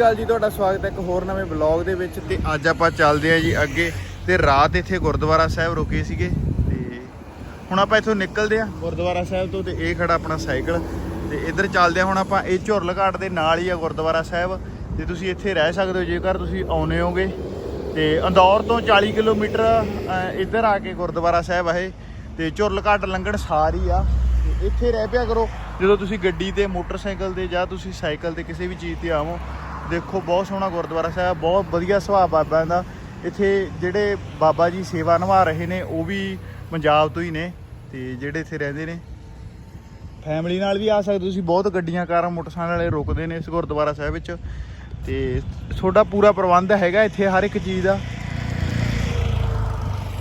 ਅਕਾਲ ਜੀ, ਤੁਹਾਡਾ ਸਵਾਗਤ ਹੈ ਇੱਕ ਹੋਰ ਨਵੇਂ ਬਲੌਗ ਦੇ ਵਿੱਚ ਤੇ ਅੱਜ ਆਪਾਂ ਚੱਲਦੇ ਆਂ ਜੀ ਅੱਗੇ ਤੇ ਰਾਤ ਇੱਥੇ ਗੁਰਦੁਆਰਾ ਸਾਹਿਬ ਰੁਕੇ ਸੀਗੇ ਤੇ ਹੁਣ ਆਪਾਂ ਇੱਥੋਂ ਨਿਕਲਦੇ ਆਂ ਗੁਰਦੁਆਰਾ ਸਾਹਿਬ ਤੋਂ ਤੇ ਇਹ ਖੜਾ ਆਪਣਾ ਸਾਈਕਲ ਤੇ ਇੱਧਰ ਚੱਲਦੇ ਆਂ ਹੁਣ ਆਪਾਂ ਇਹ ਝੁਰਲ ਘਾਟ ਦੇ ਨਾਲ ਹੀ ਆ ਗੁਰਦੁਆਰਾ ਸਾਹਿਬ ਤੇ ਤੁਸੀਂ ਇੱਥੇ ਰਹਿ ਸਕਦੇ ਹੋ ਜੇਕਰ ਤੁਸੀਂ ਆਉਨੇ ਹੋਗੇ ਤੇ ਅੰਦੌਰ ਤੋਂ 40 ਕਿਲੋਮੀਟਰ ਇੱਧਰ ਆ ਕੇ ਗੁਰਦੁਆਰਾ ਸਾਹਿਬ ਆ ਇਹ ਤੇ ਝੁਰਲ ਘਾਟ ਲੰਘਣ ਸਾਰੀ ਆ। ਇੱਥੇ ਰਹਿ ਪਿਆ ਕਰੋ। ਜਦੋਂ ਤੁਸੀਂ ਗੱਡੀ ਤੇ, ਮੋਟਰਸਾਈਕਲ ਤੇ ਜਾਂ ਤੁਸੀਂ ਸਾਈਕਲ ਤੇ ਕਿਸੇ ਵੀ ਚੀਜ਼ ਤੇ ਆਵੋ ਦੇਖੋ, ਬਹੁਤ ਸੋਹਣਾ ਗੁਰਦੁਆਰਾ ਸਾਹਿਬ, ਬਹੁਤ ਵਧੀਆ ਸੁਭਾਅ ਬਾਬਾ ਦਾ। ਇੱਥੇ ਜਿਹੜੇ ਬਾਬਾ ਜੀ ਸੇਵਾ ਨਿਭਾ ਰਹੇ ਨੇ, ਉਹ ਵੀ ਪੰਜਾਬ ਤੋਂ ਹੀ ਨੇ ਤੇ ਜਿਹੜੇ ਇੱਥੇ ਰਹਿੰਦੇ ਨੇ। ਫੈਮਿਲੀ ਨਾਲ ਵੀ ਆ ਸਕਦੇ ਹੋ ਤੁਸੀਂ, ਬਹੁਤ ਗੱਡੀਆਂ, ਕਾਰਾਂ, ਮੋਟਰਸਾਈਕਲ ਵਾਲੇ ਰੁਕਦੇ ਨੇ ਇਸ ਗੁਰਦੁਆਰਾ ਸਾਹਿਬ ਵਿੱਚ। ਤੇ ਤੁਹਾਡਾ ਪੂਰਾ ਪ੍ਰਬੰਧ ਹੈਗਾ ਇੱਥੇ ਹਰ ਇੱਕ ਚੀਜ਼ ਦਾ।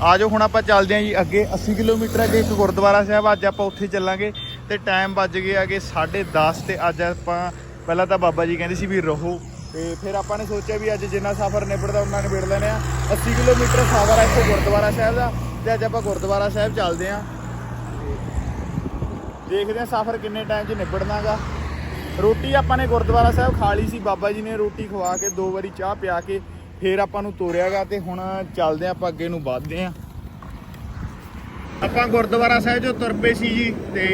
ਆਜੋ ਹੁਣ ਆਪਾਂ ਚੱਲਦੇ ਆਂ ਜੀ ਅੱਗੇ। 80 ਕਿਲੋਮੀਟਰ ਅੱਗੇ ਇੱਕ ਗੁਰਦੁਆਰਾ ਸਾਹਿਬ, ਅੱਜ ਆਪਾਂ ਉੱਥੇ ਚੱਲਾਂਗੇ ਤੇ ਟਾਈਮ ਵੱਜ ਗਿਆ ਕਿ 10:30 ਤੇ ਅੱਜ ਆਪਾਂ, ਪਹਿਲਾਂ ਤਾਂ ਬਾਬਾ ਜੀ ਕਹਿੰਦੇ ਸੀ ਵੀ ਰਹੋ। ਤੇ ਫਿਰ ਆਪਾਂ ਨੇ ਸੋਚਿਆ ਵੀ ਅੱਜ ਜਿੰਨਾ ਸਫ਼ਰ ਨਿਬੜਦਾ ਉਹਨਾਂ ਨਿਬੜ ਲੈਣੇ ਆ 80 ਕਿਲੋਮੀਟਰ ਸਫ਼ਰ ਹੈ ਇੱਥੇ ਗੁਰਦੁਆਰਾ ਸਾਹਿਬ ਦਾ ਤੇ ਅੱਜ ਆਪਾਂ ਗੁਰਦੁਆਰਾ ਸਾਹਿਬ ਚੱਲਦੇ ਆਂ ਦੇਖਦੇ ਆਂ ਸਫ਼ਰ ਕਿੰਨੇ ਟਾਈਮ 'ਚ ਨਿਬੜਨਾਗਾ। ਰੋਟੀ ਆਪਾਂ ਨੇ ਗੁਰਦੁਆਰਾ ਸਾਹਿਬ ਖਾ ਲਈ ਸੀ, ਬਾਬਾ ਜੀ ਨੇ ਰੋਟੀ ਖਵਾ ਕੇ ਦੋ ਵਾਰੀ ਚਾਹ ਪਿਆ ਕੇ ਫੇਰ ਆਪਾਂ ਨੂੰ ਤੋਰਿਆਗਾ ਤੇ ਹੁਣ ਚੱਲਦੇ ਆਂ ਆਪਾਂ ਅੱਗੇ ਨੂੰ ਵੱਧਦੇ ਆਂ ਆਪਾਂ ਗੁਰਦੁਆਰਾ ਸਾਹਿਬ ਜੋ ਤੁਰ ਪਏ ਸੀ ਜੀ ਤੇ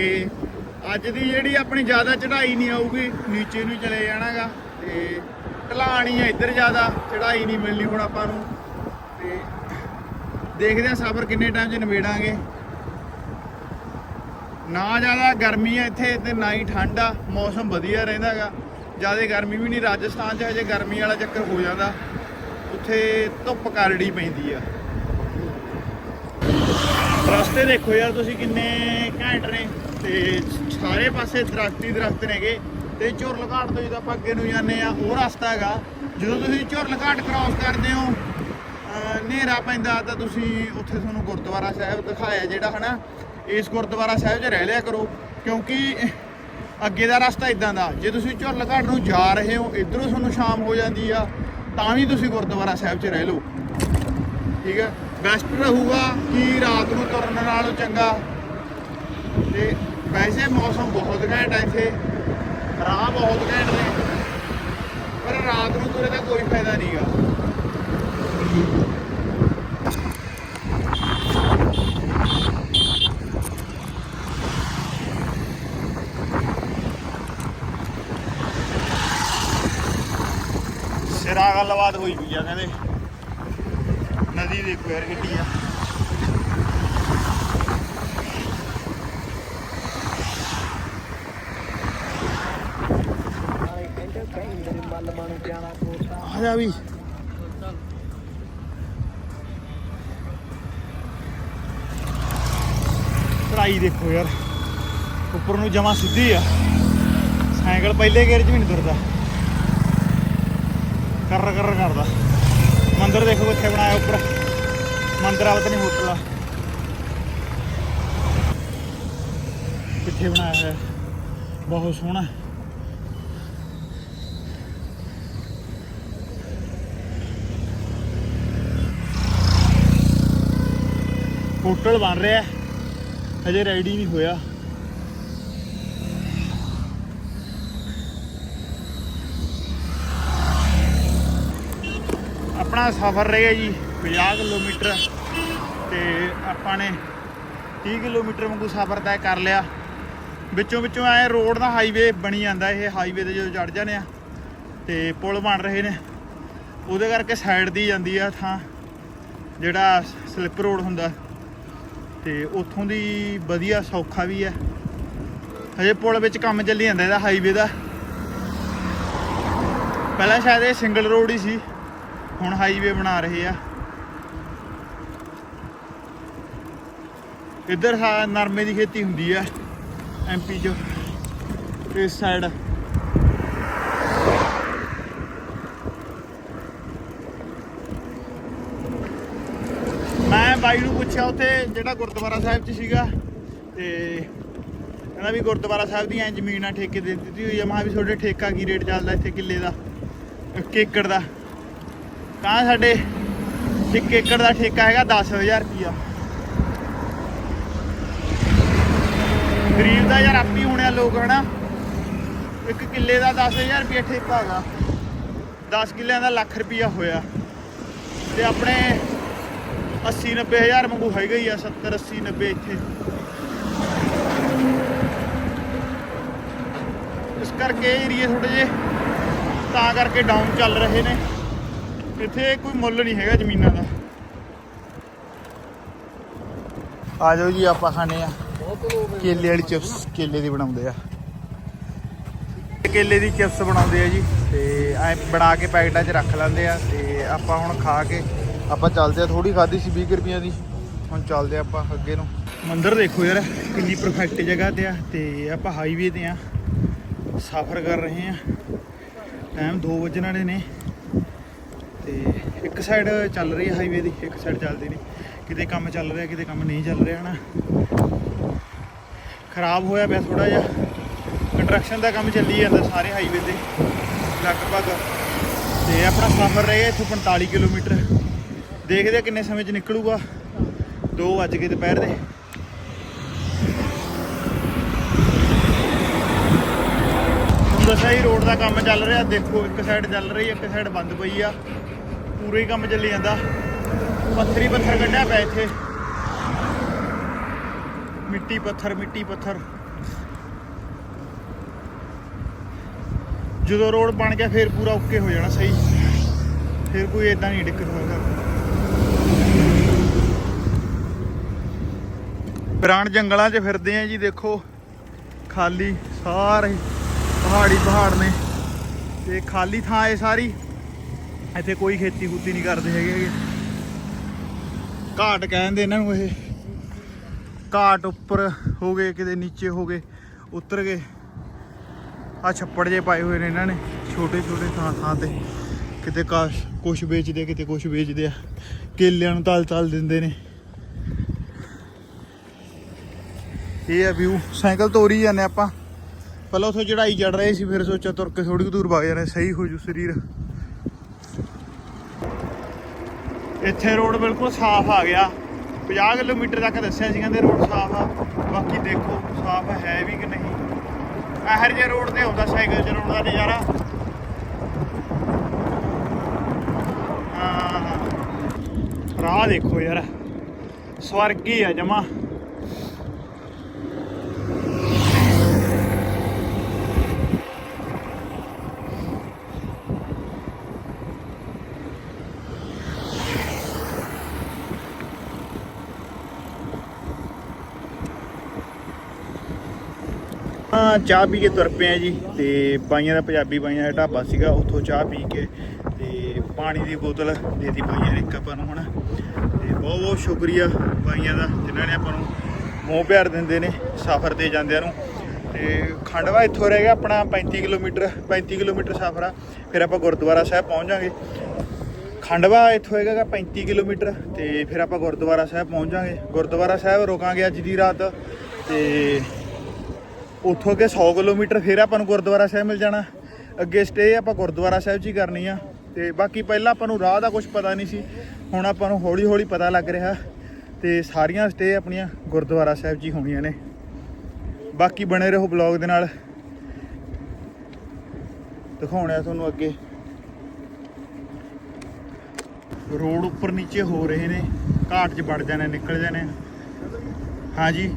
ਅੱਜ ਦੀ ਜਿਹੜੀ ਆਪਣੀ ਜ਼ਿਆਦਾ ਚੜ੍ਹਾਈ ਨਹੀਂ ਆਊਗੀ, ਨੀਚੇ ਨੂੰ ਹੀ ਚਲੇ ਜਾਣਾਗਾ। ਤੇ ਢਲਾਣੀ ਹੀ ਆ ਇੱਧਰ ਜ਼ਿਆਦਾ, ਚੜ੍ਹਾਈ ਨਹੀਂ ਮਿਲਣੀ ਹੁਣ ਆਪਾਂ ਨੂੰ। ਤੇ ਦੇਖਦੇ ਆਂ ਸਫ਼ਰ ਕਿੰਨੇ ਟਾਈਮ 'ਚ ਨਿਬੇੜਾਂਗੇ। ਨਾ ਜ਼ਿਆਦਾ ਗਰਮੀ ਆ ਇੱਥੇ ਤੇ ਨਾ ਹੀ ਠੰਡ ਆ, ਮੌਸਮ ਵਧੀਆ ਰਹਿੰਦਾਗਾ ਜ਼ਿਆਦਾ ਗਰਮੀ ਵੀ ਨਹੀਂ, ਰਾਜਸਥਾਨ 'ਚ ਹਜੇ ਗਰਮੀ ਵਾਲਾ ਚੱਕਰ ਹੋ ਜਾਂਦਾ। ਉੱਥੇ ਧੁੱਪ ਕਰੜੀ ਪੈਂਦੀ ਆ। ਰਸਤੇ ਦੇਖੋ ਯਾਰ, ਤੁਸੀਂ ਕਿੰਨੇ ਘੈਂਟ ਨੇ। ਤੇ ਸਾਰੇ ਪਾਸੇ ਦਰਖਤ ਹੀ ਦਰਖਤ ਨੇਗੇ। ਤੇ ਝੁਰਲ ਘਾਟ ਤੋਂ ਜਦੋਂ ਆਪਾਂ ਅੱਗੇ ਨੂੰ ਜਾਂਦੇ ਆ ਉਹ ਰਸਤਾ ਹੈਗਾ। ਜਦੋਂ ਤੁਸੀਂ ਝੁਰਲ ਘਾਟ ਕ੍ਰਾਸ ਕਰਦੇ ਹੋ, ਅਹ ਹਨੇਰਾ ਪੈਂਦਾ, ਤਾਂ ਤੁਸੀਂ ਉੱਥੇ ਤੁਹਾਨੂੰ ਗੁਰਦੁਆਰਾ ਸਾਹਿਬ ਦਿਖਾਇਆ ਜਿਹੜਾ, ਹਨਾ? ਇਸ ਗੁਰਦੁਆਰਾ ਸਾਹਿਬ 'ਚ ਰਹਿ ਲਿਆ ਕਰੋ, ਕਿਉਂਕਿ ਅੱਗੇ ਦਾ ਰਸਤਾ ਇਦਾਂ ਦਾ, ਜੇ ਤੁਸੀਂ ਝੁਰਲ ਘਾਟ ਨੂੰ ਜਾ ਰਹੇ ਹੋ, ਇਧਰੋਂ ਤੁਹਾਨੂੰ ਸ਼ਾਮ ਹੋ ਜਾਂਦੀ ਆ, ਤਾਂ ਵੀ ਤੁਸੀਂ ਗੁਰਦੁਆਰਾ ਸਾਹਿਬ 'ਚ ਰਹਿ ਲਓ। ਠੀਕ ਹੈ? ਬੈਸਟ ਰਹੂਗਾ ਕਿ ਰਾਤ ਨੂੰ ਤੁਰਨ ਨਾਲੋਂ ਚੰਗਾ। ਤੇ ਵੈਸੇ ਮੌਸਮ ਬਹੁਤ ਘੈਂਟ ਹੈ ਇੱਥੇ। ਰਾਹ ਬਹੁਤ ਘੈਂਟ ਨੇ। ਪਰ ਰਾਤ ਨੂੰ ਤੁਰੇ ਦਾ ਕੋਈ ਫਾਇਦਾ ਨਹੀਂਗਾ। ਸਿਰਾ ਗੱਲਬਾਤ ਹੋਈ ਪਈ ਆ ਕਹਿੰਦੇ। ਨਦੀ ਦੇਖੋ ਯਾਰ ਕਿੱਡੀ ਆ। ਆ ਜਾ ਵੀ। ਚੜਾਈ ਦੇਖੋ ਯਾਰ। ਉੱਪਰ ਨੂੰ ਜਮਾ ਸਿੱਧੀ ਆ। ਸਾਈਕਲ ਪਹਿਲੇ ਗੇਅਰ 'ਚ ਵੀ ਨਹੀਂ ਤੁਰਦਾ। ਕਰ ਕਰ ਕਰਦਾ। ਮੰਦਰ ਦੇਖੋ ਕਿੱਥੇ ਬਣਾਇਆ ਉੱਪਰ। ਮੰਦਰ ਆ ਪਤਾ ਨਹੀਂ ਹੋਟਲ ਆ। ਕਿੱਥੇ ਬਣਾਇਆ ਹੈ ਬਹੁਤ ਸੋਹਣਾ। ਹੋਟਲ ਬਣ ਰਿਹਾ ਹਜੇ ਰੈਡੀ ਨਹੀਂ ਹੋਇਆ। ਆਪਣਾ ਸਫ਼ਰ ਰਿਹਾ ਜੀ 50 ਕਿਲੋਮੀਟਰ ਤੇ ਆਪਾਂ ਨੇ 30 ਕਿਲੋਮੀਟਰ ਵਾਂਗੂ ਸਫ਼ਰ ਤੈਅ ਕਰ ਲਿਆ। ਵਿੱਚੋਂ ਵਿੱਚੋਂ ਐ ਰੋਡ ਦਾ ਹਾਈਵੇ ਬਣੀ ਜਾਂਦਾ ਇਹ ਹਾਈਵੇ ਤੇ ਜਦੋਂ ਚੜ ਜਾਂਦੇ ਆ ਤੇ ਪੁਲ ਬਣ ਰਹੇ ਨੇ। ਉਹਦੇ ਕਰਕੇ ਸਾਈਡ ਦੀ ਜਾਂਦੀ ਆ ਥਾਂ ਜਿਹੜਾ ਸਲਿੱਪ ਰੋਡ ਹੁੰਦਾ। ਤੇ ਉੱਥੋਂ ਦੀ ਵਧੀਆ ਸੌਖਾ ਵੀ ਹੈ। ਹਜੇ ਪੁਲ ਵਿੱਚ ਕੰਮ ਚੱਲੀ ਜਾਂਦਾ ਇਹਦਾ ਹਾਈਵੇ ਦਾ। ਪਹਿਲਾਂ ਸ਼ਾਇਦ ਇਹ ਸਿੰਗਲ ਰੋਡ ਹੀ ਸੀ, ਹੁਣ ਹਾਈਵੇ ਬਣਾ ਰਹੇ ਆ। ਇੱਧਰ ਹਾ ਨਰਮੇ ਦੀ ਖੇਤੀ ਹੁੰਦੀ ਆ ਐਮਪੀ ਚ, ਇਸ ਸਾਈਡ ਮੈਂ ਨੂੰ ਪੁੱਛਿਆ ਉੱਥੇ, ਜਿਹੜਾ ਗੁਰਦੁਆਰਾ ਸਾਹਿਬ ਚ ਸੀਗਾ। ਤੇ ਕਹਿੰਦਾ ਵੀ ਗੁਰਦੁਆਰਾ ਸਾਹਿਬ ਦੀ ਦੀਆਂ ਜ਼ਮੀਨਾਂ ਠੇਕੇ ਦੇ ਦਿੱਤੀ ਹੋਈ ਆ। ਮੈਂ ਕਿਹਾ ਵੀ ਤੁਹਾਡੇ ਠੇਕਾ ਕੀ ਰੇਟ ਚੱਲਦਾ ਇੱਥੇ ਕਿੱਲੇ ਦਾ? ਇੱਕ ਏਕੜ ਦਾ। ਤਾਂ ਸਾਡੇ ਇੱਕ ਏਕੜ ਦਾ ਠੇਕਾ ਹੈਗਾ 10000 ਰੁਪਿਆ ਗਰੀਬ ਦਾ ਯਾਰ ਆਪੀ ਹੋਣਿਆ ਲੋਕ, ਹਨਾ? ਇੱਕ ਕਿੱਲੇ ਦਾ 10000 ਰੁਪਏ ਠੇਕਾ ਹੈਗਾ। 10 ਕਿੱਲਿਆਂ ਦਾ ਲੱਖ ਰੁਪਈਆ ਹੋਇਆ। ਤੇ ਆਪਣੇ 80 90 ਹਜ਼ਾਰ ਵਾਂਗੂ ਹੈਗਾ ਹੀ ਆ 70 80 90 ਇੱਥੇ। ਇਸ ਕਰਕੇ ਏਰੀਏ ਥੋੜੇ ਜੇ ਤਾਂ ਕਰਕੇ ਡਾਊਨ ਚੱਲ ਰਹੇ ਨੇ। ਇੱਥੇ ਕੋਈ ਮੁੱਲ ਨਹੀਂ ਹੈਗਾ ਜ਼ਮੀਨਾਂ ਦਾ। ਆ ਜਾਓ ਜੀ, ਆਪਾਂ ਖਾਣੇ ਆ ਕੇਲੇ ਵਾਲੀ ਚਿਪਸ ਕੇਲੇ ਦੀ ਬਣਾਉਂਦੇ ਆ। ਕੇਲੇ ਦੀ ਚਿਪਸ ਬਣਾਉਂਦੇ ਆ ਜੀ, ਤੇ ਐ ਬਣਾ ਕੇ ਪੈਕਟਾਂ 'ਚ ਰੱਖ ਲੈਂਦੇ ਆ, ਤੇ ਆਪਾਂ ਹੁਣ ਖਾ ਕੇ ਆਪਾਂ ਚੱਲਦੇ ਆ ਥੋੜੀ ਖਾਦੀ ਸੀ 20 ਕੁ ਰੁਪਈਆਂ ਦੀ। ਹੁਣ ਚੱਲਦੇ ਆ ਆਪਾਂ ਅੱਗੇ ਨੂੰ। ਮੰਦਰ ਦੇਖੋ ਯਾਰ, ਕਿੰਨੀ ਪਰਫੈਕਟ ਜਗ੍ਹਾ ਤੇ ਆ ਤੇ ਆਪਾਂ ਹਾਈਵੇ ਤੇ ਆ। ਸਫ਼ਰ ਕਰ ਰਹੇ ਆ। ਟਾਈਮ 2 ਵਜਣ ਵਾਲੇ ਨੇ। ਤੇ ਇੱਕ ਸਾਈਡ ਚੱਲ ਰਹੀ ਹੈ ਹਾਈਵੇ ਦੀ, ਇੱਕ ਸਾਈਡ ਚੱਲਦੀ ਨਹੀਂ। ਕਿਤੇ ਕੰਮ ਚੱਲ ਰਿਹਾ, ਕਿਤੇ ਕੰਮ ਨਹੀਂ ਚੱਲ ਰਿਹਾ ਨਾ ਖਰਾਬ ਹੋਇਆ ਪਿਆ ਥੋੜਾ ਜਿਹਾ। ਕੰਸਟਰਕਸ਼ਨ ਦਾ ਕੰਮ ਚੱਲੀ ਜਾਂਦਾ ਸਾਰੇ ਹਾਈਵੇ ਤੇ। ਲਗਭਗ। ਤੇ ਆਪਣਾ ਸਫ਼ਰ ਰਹੇਗਾ ਇੱਥੋਂ 45 ਕਿਲੋਮੀਟਰ। ਦੇਖਦੇ ਆ ਕਿੰਨੇ ਸਮੇਂ 'ਚ ਨਿਕਲੂਗਾ। 2 ਵੱਜ ਕੇ ਦੁਪਹਿਰ ਦੇ। ਦੱਸਿਆ ਹੀ ਰੋਡ ਦਾ ਕੰਮ ਚੱਲ ਰਿਹਾ। ਦੇਖੋ, ਇੱਕ ਸਾਈਡ ਚੱਲ ਰਹੀ ਇੱਕ ਸਾਈਡ ਬੰਦ ਪਈ ਆ। ਪੂਰਾ ਹੀ ਕੰਮ ਚੱਲੀ ਜਾਂਦਾ। ਪੱਥਰੀ ਪੱਥਰ ਕੱਢਿਆ ਪਿਆ ਇੱਥੇ। ਮਿੱਟੀ ਪੱਥਰ ਮਿੱਟੀ ਪੱਥਰ। ਜਦੋਂ ਰੋਡ ਬਣ ਗਿਆ, ਫੇਰ ਪੂਰਾ ਓਕੇ ਹੋ ਜਾਣਾ ਸਹੀ। ਫੇਰ ਕੋਈ ਇਦਾਂ ਨਹੀਂ ਦਿੱਕਤ ਹੋਏਗਾ। ਪ੍ਰਾਣ ਜੰਗਲਾਂ 'ਚ ਫਿਰਦੇ ਆ ਜੀ ਦੇਖੋ। ਖਾਲੀ ਸਾਰੇ ਪਹਾੜੀ ਪਹਾੜ ਨੇ। ਤੇ ਖਾਲੀ ਥਾਂ ਇਹ ਸਾਰੀ। ਇੱਥੇ ਕੋਈ ਖੇਤੀ ਖੂਤੀ ਨਹੀਂ ਕਰਦੇ ਹੈਗੇ ਗੇ। ਘਾਟ ਕਹਿੰਦੇ ਇਹਨਾਂ ਨੂੰ ਇਹ। ਘਾਟ ਉੱਪਰ ਹੋ ਗਏ ਕਿਤੇ ਨੀਚੇ ਹੋ ਗਏ ਉਤਰ ਗਏ। ਆ ਛੱਪੜ ਜੇ ਪਾਏ ਹੋਏ ਨੇ ਇਹਨਾਂ ਨੇ ਛੋਟੇ ਛੋਟੇ ਥਾਂ ਥਾਂ ਤੇ। ਕਿਤੇ ਕਾਸ਼ ਕੁਛ ਵੇਚਦੇ ਆ, ਕਿਤੇ ਕੁਛ ਵੇਚਦੇ ਆ। ਕੇਲਿਆਂ ਨੂੰ ਤਲ ਤਲ ਦਿੰਦੇ ਨੇ। ਇਹ ਆ ਵਿਊ ਸਾਈਕਲ ਤੋਰੀ ਜਾਂਦੇ ਆਪਾਂ। ਪਹਿਲਾਂ ਉਥੋਂ ਚੜਾਈ ਚੜ ਰਹੇ ਸੀ, ਫਿਰ ਸੋਚਿਆ ਤੁਰ ਕੇ ਥੋੜੀ ਦੂਰ ਵਗ ਜਾਣਾ ਸਹੀ ਹੋ ਜੂ ਸਰੀਰ। ਇੱਥੇ ਰੋਡ ਬਿਲਕੁਲ ਸਾਫ਼ ਆ ਗਿਆ। 50 ਕਿਲੋਮੀਟਰ ਤੱਕ ਦੱਸਿਆ ਸੀ ਕਹਿੰਦੇ ਰੋਡ ਸਾਫ਼ ਆ। ਬਾਕੀ ਦੇਖੋ, ਸਾਫ਼ ਹੈ ਵੀ ਕਿ ਨਹੀਂ। ਇਹਰ ਜੇ ਰੋਡ ਤੇ ਹੁੰਦਾ ਸਾਈਕਲ ਚਲਾਉਣ ਦਾ ਨਜ਼ਾਰਾ। ਰਾਹ ਦੇਖੋ ਯਾਰ, ਸਵਰਗ ਹੀ ਆ ਜਮਾ। ਆਪਾਂ ਚਾਹ ਪੀ ਕੇ ਤੁਰ ਪਏ ਆ ਜੀ ਤੇ ਬਾਈਆਂ ਦਾ ਪੰਜਾਬੀ ਬਾਈਆਂ ਦਾ ਢਾਬਾ ਸੀਗਾ, ਉੱਥੋਂ ਚਾਹ ਪੀ ਕੇ ਤੇ ਪਾਣੀ ਦੀ ਬੋਤਲ ਦੇਤੀ ਬਾਈਆਂ ਨੇ ਇੱਕ ਆਪਾਂ ਨੂੰ ਹੁਣ। ਤੇ ਬਹੁਤ ਬਹੁਤ ਸ਼ੁਕਰੀਆ ਬਾਈਆਂ ਦਾ, ਜਿਨ੍ਹਾਂ ਨੇ ਆਪਾਂ ਨੂੰ ਮੋਹ ਪਿਆਰ ਦਿੰਦੇ ਨੇ ਸਫ਼ਰ ਤੇ ਜਾਂਦਿਆਂ ਨੂੰ। ਤੇ ਖੰਡਵਾ ਇੱਥੋਂ ਰਹਿ ਗਿਆ ਆਪਣਾ 35 ਕਿਲੋਮੀਟਰ 35 ਕਿਲੋਮੀਟਰ ਸਫ਼ਰ ਆ, ਫਿਰ ਆਪਾਂ ਗੁਰਦੁਆਰਾ ਸਾਹਿਬ ਪਹੁੰਚ ਜਾਾਂਗੇ ਖੰਡਵਾ ਇੱਥੋਂ ਹੈਗਾ ਗਾ 35 ਕਿਲੋਮੀਟਰ, ਤੇ ਫਿਰ ਆਪਾਂ ਗੁਰਦੁਆਰਾ ਸਾਹਿਬ ਪਹੁੰਚਾਂਗੇ ਗੁਰਦੁਆਰਾ ਸਾਹਿਬ ਰੁਕਾਂਗੇ ਅੱਜ ਦੀ ਰਾਤ, ਤੇ ਉੱਥੋਂ ਅੱਗੇ 100 ਕਿਲੋਮੀਟਰ ਫਿਰ ਆਪਾਂ ਨੂੰ ਗੁਰਦੁਆਰਾ ਸਾਹਿਬ ਮਿਲ ਜਾਣਾ। ਅੱਗੇ ਸਟੇ ਆਪਾਂ ਗੁਰਦੁਆਰਾ ਸਾਹਿਬ 'ਚ ਹੀ ਕਰਨੀ ਆ। ਤੇ ਬਾਕੀ ਪਹਿਲਾਂ ਆਪਾਂ ਨੂੰ ਰਾਹ ਦਾ ਕੁਝ ਪਤਾ ਨਹੀਂ ਸੀ। ਹੁਣ ਆਪਾਂ ਨੂੰ ਹੌਲੀ ਹੌਲੀ ਪਤਾ ਲੱਗ ਰਿਹਾ। ਤੇ ਸਾਰੀਆਂ ਸਟੇ ਆਪਣੀਆਂ ਗੁਰਦੁਆਰਾ ਸਾਹਿਬ 'ਚ ਹੀ ਹੋਣੀਆਂ ਨੇ। ਬਾਕੀ ਬਣੇ ਰਹੋ ਬਲੌਗ ਦੇ ਨਾਲ। ਦਿਖਾਉਣਾ ਤੁਹਾਨੂੰ ਅੱਗੇ। ਰੋਡ ਉੱਪਰ ਨੀਚੇ ਹੋ ਰਹੇ ਨੇ। ਘਾਟ 'ਚ ਵੜ ਜਾਣੇ, ਨਿਕਲ ਜਾਣੇ। ਹਾਂਜੀ।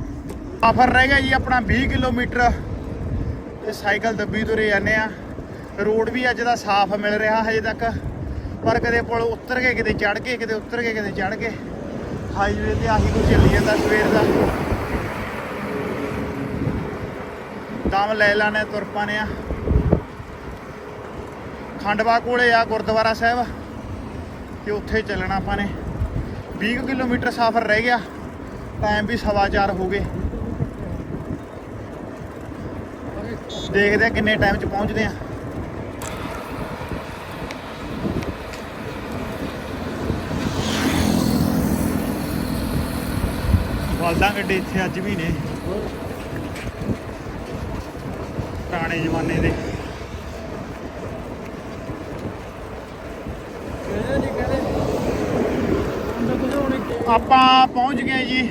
ਆਫ਼ਰ ਰਹਿ ਗਿਆ ਜੀ ਆਪਣਾ 20 ਕਿਲੋਮੀਟਰ। ਤੇ ਸਾਈਕਲ ਦੱਬੀ ਤੁਰੇ ਜਾਂਦੇ ਆ। ਰੋਡ ਵੀ ਅੱਜ ਦਾ ਸਾਫ਼ ਮਿਲ ਰਿਹਾ ਹਜੇ ਤੱਕ। ਪਰ ਕਦੇ ਪੁਲ ਉਤਰ ਕੇ ਕਿਤੇ ਚੜ ਕੇ ਕਿਤੇ ਉਤਰ ਕੇ ਕਿਤੇ ਚੜ ਕੇ ਹਾਈਵੇ ਤੇ ਆਹੀ ਕੁਝ ਚੱਲੀ ਜਾਂਦਾ ਸਵੇਰ ਦਾ। ਦਮ ਲੈ ਲਾਣੇ ਤੁਰ ਪਾਣੇ ਆ। ਖੰਡਵਾ ਕੋਲੇ ਆ ਗੁਰਦੁਆਰਾ ਸਾਹਿਬ। ਤੇ ਉੱਥੇ ਚੱਲਣਾ ਆਪਾਂ ਨੇ। 20 ਕਿਲੋਮੀਟਰ ਸਫ਼ਰ ਰਹਿ ਗਿਆ। ਟਾਈਮ ਵੀ ਸਵਾ ਚਾਰ ਹੋ ਗਏ। ਦੇਖਦੇ ਆ ਕਿੰਨੇ ਟਾਈਮ 'ਚ ਪਹੁੰਚਦੇ ਆ। ਬਲਦਾਂ ਗੱਡੇ ਇੱਥੇ ਅੱਜ ਵੀ ਨੇ। ਪੁਰਾਣੇ ਜ਼ਮਾਨੇ ਦੇ। ਆਪਾਂ ਪਹੁੰਚ ਗਏ ਜੀ।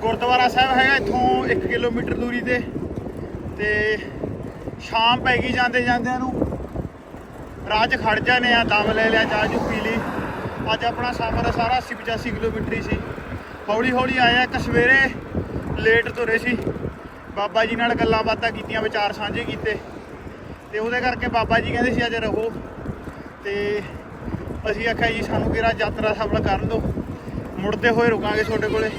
ਗੁਰਦੁਆਰਾ ਸਾਹਿਬ ਹੈਗਾ ਇੱਥੋਂ 1 ਕਿਲੋਮੀਟਰ ਦੂਰੀ ਤੇ। ਤੇ ਸ਼ਾਮ ਪੈ ਗਈ ਜਾਂਦੇ ਜਾਂਦਿਆਂ ਨੂੰ। ਰਾਹ 'ਚ ਖੜ ਜਾਨੇ ਆ ਦਮ ਲੈ ਲਿਆ, ਚਾਹ ਚੂ ਪੀ ਲਈ। ਅੱਜ ਆਪਣਾ ਸਫ਼ਰ ਸਾਰਾ 80 85 ਕਿਲੋਮੀਟਰ ਹੀ ਸੀ। ਹੌਲੀ ਹੌਲੀ ਆਇਆ ਇੱਕ ਸਵੇਰੇ ਲੇਟ ਤੁਰੇ ਸੀ। ਬਾਬਾ ਜੀ ਨਾਲ ਗੱਲਾਂ ਬਾਤਾਂ ਕੀਤੀਆਂ, ਵਿਚਾਰ ਸਾਂਝੇ ਕੀਤੇ। ਤੇ ਉਹਦੇ ਕਰਕੇ ਬਾਬਾ ਜੀ ਕਹਿੰਦੇ ਸੀ, ਅੱਜ ਰਹੋ। ਤੇ ਅਸੀਂ ਆਖਿਆ ਜੀ, ਸਾਨੂੰ ਕਿਹੜਾ ਯਾਤਰਾ ਸਫਲ ਕਰਨ ਦਿਓ। ਮੁੜਦੇ ਹੋਏ ਰੁਕਾਂਗੇ ਤੁਹਾਡੇ ਕੋਲੇ।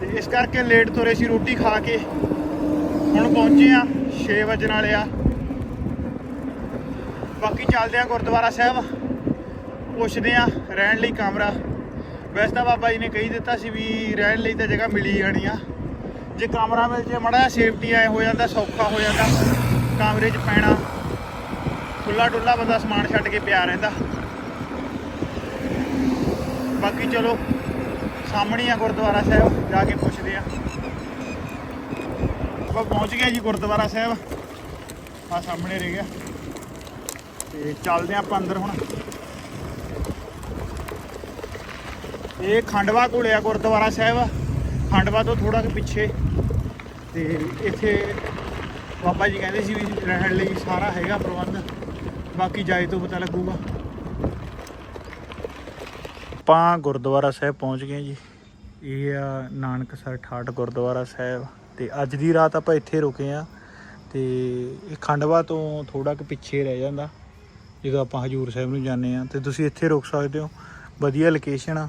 ਤੇ ਇਸ ਕਰਕੇ ਲੇਟ ਤੁਰੇ ਸੀ, ਰੋਟੀ ਖਾ ਕੇ। ਹੁਣ ਪਹੁੰਚੇ ਆ 6 ਵਜਣ ਵਾਲੇ ਆ। ਬਾਕੀ ਚੱਲਦੇ ਆ ਗੁਰਦੁਆਰਾ ਸਾਹਿਬ। ਪੁੱਛਦੇ ਆ ਰਹਿਣ ਲਈ ਕਮਰਾ। ਵੈਸੇ ਤਾਂ ਬਾਬਾ ਜੀ ਨੇ ਕਹੀ ਦਿੱਤਾ ਸੀ ਵੀ ਰਹਿਣ ਲਈ ਤਾਂ ਜਗ੍ਹਾ ਮਿਲੀ ਜਾਣੀ ਆ। ਜੇ ਕਮਰਾ ਮਿਲ ਜੇ, ਮੜਾ ਸੇਫਟੀ ਐ ਹੋ ਜਾਂਦਾ, ਸੌਖਾ ਹੋ ਜਾਂਦਾ। ਕਮਰੇ 'ਚ ਪੈਣਾ। ਖੁੱਲਾ ਡੁੱਲਾ ਬੰਦਾ ਸਮਾਨ ਛੱਡ ਕੇ ਪਿਆ ਰਹਿੰਦਾ। ਬਾਕੀ ਚਲੋ, ਸਾਹਮਣੇ ਆ ਗੁਰਦੁਆਰਾ ਸਾਹਿਬ, ਜਾ ਕੇ ਪੁੱਛਦੇ ਆ। ਆਪਾਂ ਪਹੁੰਚ ਗਏ ਜੀ ਗੁਰਦੁਆਰਾ ਸਾਹਿਬ। ਆ ਸਾਹਮਣੇ ਰਹਿ ਗਿਆ। ਤੇ ਚੱਲਦੇ ਆ ਆਪਾਂ ਅੰਦਰ ਹੁਣ। ਇਹ ਖੰਡਵਾ ਕੋਲੇ ਆ ਗੁਰਦੁਆਰਾ ਸਾਹਿਬ। ਖੰਡਵਾ ਤੋਂ ਥੋੜਾ ਕੁ ਪਿੱਛੇ। ਤੇ ਇੱਥੇ ਬਾਬਾ ਜੀ ਕਹਿੰਦੇ ਸੀ ਵੀ ਰਹਿਣ ਲਈ ਸਾਰਾ ਹੈਗਾ ਪ੍ਰਬੰਧ। ਬਾਕੀ ਜਾਏ ਤੋਂ ਪਤਾ ਲੱਗੂਗਾ। ਆਪਾਂ ਗੁਰਦੁਆਰਾ ਸਾਹਿਬ ਪਹੁੰਚ ਗਏ ਜੀ। ਇਹ ਆ ਨਾਨਕਸਰ ਠਾਠ ਗੁਰਦੁਆਰਾ ਸਾਹਿਬ। ਤੇ ਅੱਜ ਦੀ ਰਾਤ ਆਪਾਂ ਇੱਥੇ ਰੁਕੇ ਆ ਤੇ ਇਹ ਖੰਡਵਾ ਤੋਂ ਥੋੜਾ ਕੁ ਪਿੱਛੇ ਰਹਿ ਜਾਂਦਾ, ਜਦੋਂ ਆਪਾਂ ਹਜੂਰ ਸਾਹਿਬ ਨੂੰ ਜਾਂਦੇ ਆ ਤੇ ਤੁਸੀਂ ਇੱਥੇ ਰੁਕ ਸਕਦੇ ਹੋ। ਵਧੀਆ ਲੋਕੇਸ਼ਨ ਆ।